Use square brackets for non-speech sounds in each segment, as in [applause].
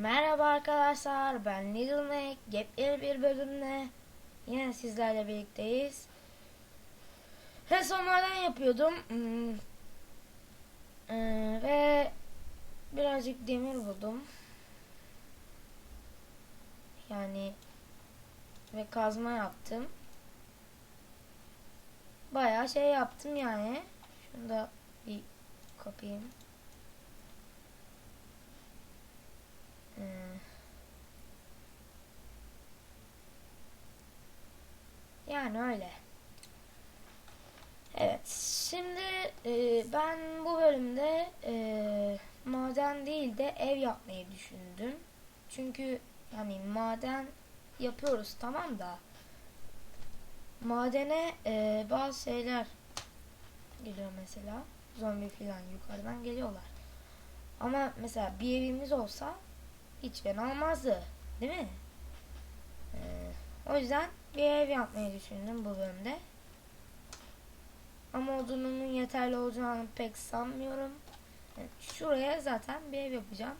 Merhaba arkadaşlar ben Little Mac yepyeni bir bölümle yine sizlerle birlikteyiz. Resonlardan yapıyordum Hmm. Ee, ve birazcık demir buldum. Yani ve kazma yaptım. Bayağı şey yaptım yani. Şunu da bir kapayım. Yani öyle. Evet. Şimdi e, ben bu bölümde e, maden değil de ev yapmayı düşündüm. Çünkü yani maden yapıyoruz tamam da madene e, bazı şeyler geliyor mesela. Zombi falan yukarıdan geliyorlar. Ama mesela bir evimiz olsa hiç fena olmazdı. Değil mi? Ee, o yüzden bir ev yapmayı düşündüm bu bölümde. Ama odunumun yeterli olacağını pek sanmıyorum. Yani şuraya zaten bir ev yapacağım.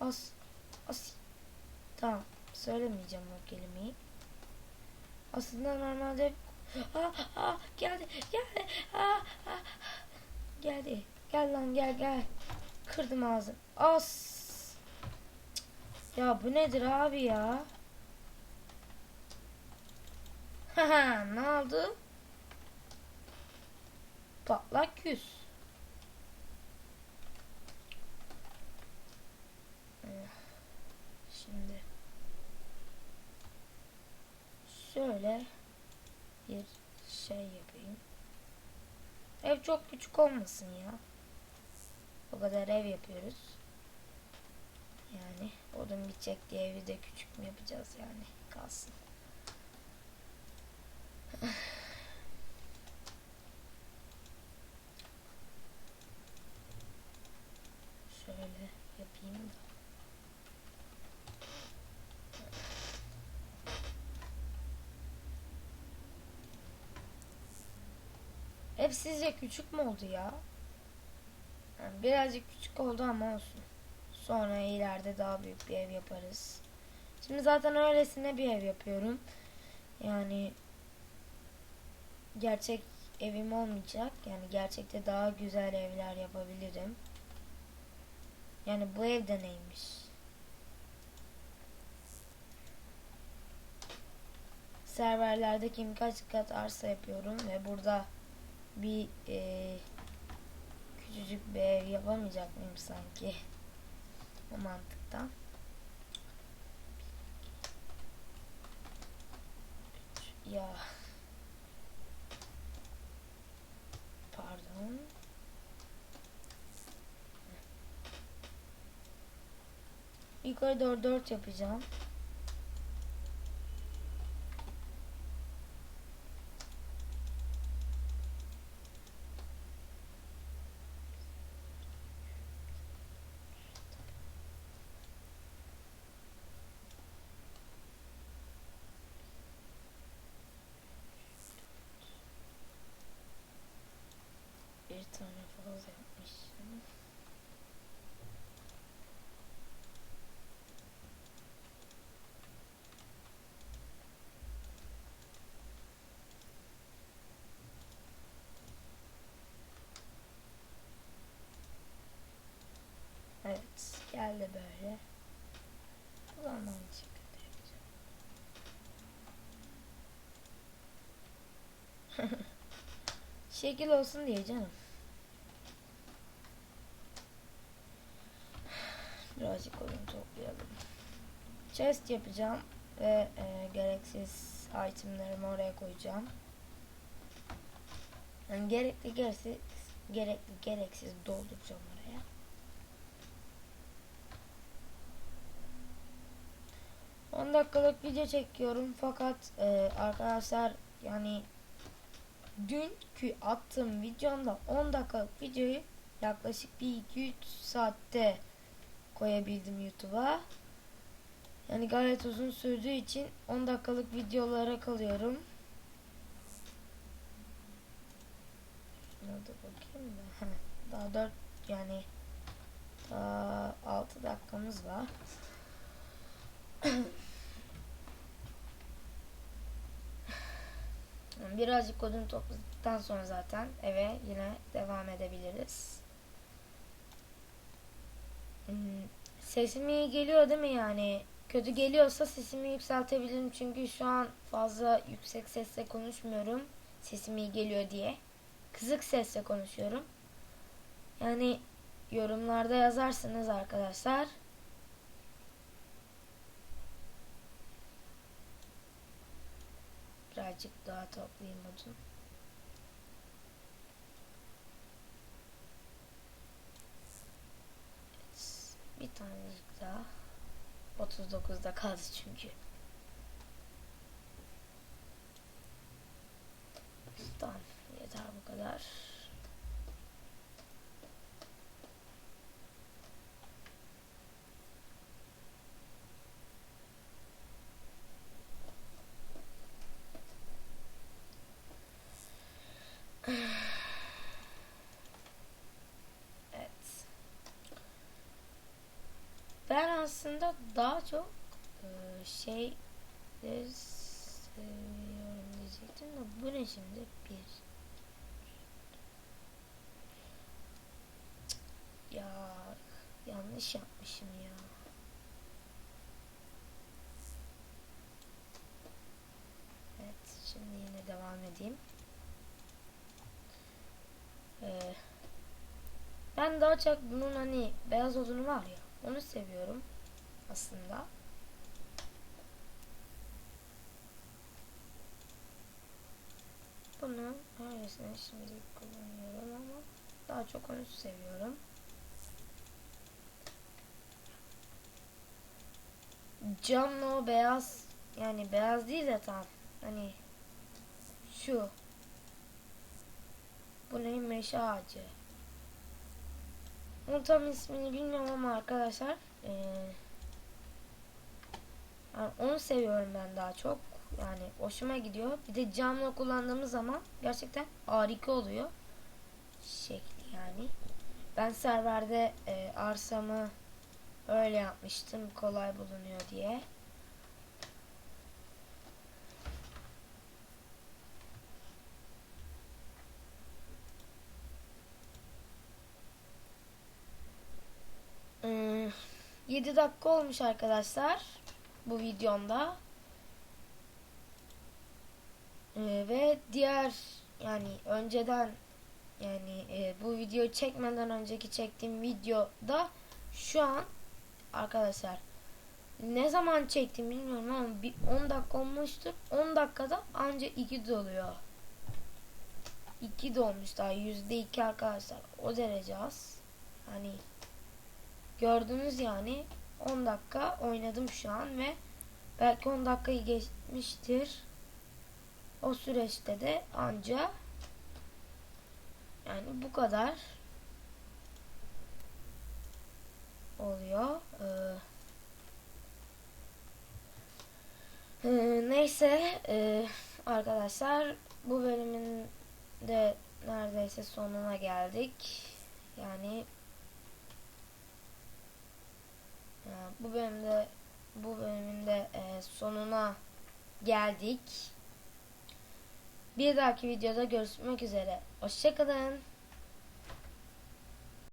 As, as, tamam söylemeyeceğim o kelimeyi. Aslında normalde aa, aa, geldi geldi aa, aa, geldi gel lan gel gel kırdım ağzını as ya bu nedir abi ya Haha ne oldu patlak yüz şimdi şöyle bir şey yapayım. Ev çok küçük olmasın ya. O kadar ev yapıyoruz. Yani odun bitecek diye evi de küçük mü yapacağız yani kalsın. Şöyle yapayım da. Ev sizce küçük mü oldu ya? Yani birazcık küçük oldu ama olsun. Sonra ileride daha büyük bir ev yaparız. Şimdi zaten öylesine bir ev yapıyorum. Yani gerçek evim olmayacak. Yani gerçekte daha güzel evler yapabilirim. Yani bu evde neymiş? Serverlerdeki birkaç kat arsa yapıyorum ve burada bir e, küçücük bir ev yapamayacak mıyım sanki? O mantıktan. Ya. Yukarı doğru 4 yapacağım. Bir tane fazla yapmışım. Evet, geldi böyle. Şekilde yapacağım. [laughs] Şekil olsun diye canım. Birazcık odun toplayalım. Chest yapacağım ve e, gereksiz itemlerimi oraya koyacağım. Yani gerekli gereksiz gerekli gereksiz dolduracağım oraya. On dakikalık video çekiyorum fakat e, arkadaşlar yani dünkü attığım videomda 10 dakikalık videoyu yaklaşık bir 2-3 saatte koyabildim YouTube'a. Yani gayet uzun sürdüğü için 10 dakikalık videolara kalıyorum. Şuna bakayım da. Daha 4 yani Aa, 6 dakikamız var. Birazcık kodunu topladıktan sonra zaten eve yine devam edebiliriz. Hmm, Sesim iyi geliyor değil mi yani? Kötü geliyorsa sesimi yükseltebilirim çünkü şu an fazla yüksek sesle konuşmuyorum. Sesim iyi geliyor diye. Kısık sesle konuşuyorum. Yani yorumlarda yazarsınız arkadaşlar. Birazcık daha toplayayım odun. Bir tanecik daha. 39'da kaldı çünkü. Tamam yeter bu kadar. Evet. Ben aslında daha çok e, şey de seviyorum diyecektim de bu ne şimdi? Bir. Ya yanlış yapmışım ya. Evet şimdi yine devam edeyim. Ee, ben daha çok bunun hani beyaz odunu var ya onu seviyorum aslında. Bunu öylesine şimdi kullanıyorum ama daha çok onu seviyorum. Camla o beyaz yani beyaz değil de tam hani şu bu ne meşe ağacı. Onun tam ismini bilmiyorum ama arkadaşlar eee, yani onu seviyorum ben daha çok. Yani hoşuma gidiyor. Bir de camla kullandığımız zaman gerçekten harika oluyor. Şekli yani. Ben serverde e, arsamı öyle yapmıştım kolay bulunuyor diye. Hmm, 7 dakika olmuş arkadaşlar bu videomda. Ee, ve diğer yani önceden yani e, bu videoyu çekmeden önceki çektiğim videoda şu an arkadaşlar ne zaman çektim bilmiyorum ama bir 10 dakika olmuştur. 10 dakikada anca 2 doluyor. 2 dolmuş daha %2 arkadaşlar. O derece az. Hani gördünüz yani 10 dakika oynadım şu an ve belki 10 dakikayı geçmiştir. O süreçte de anca yani bu kadar oluyor. Ee, e, neyse e, arkadaşlar bu bölümün de neredeyse sonuna geldik. Yani e, bu bölümde bu bölümün de e, sonuna geldik. Bir dahaki videoda görüşmek üzere. Hoşçakalın.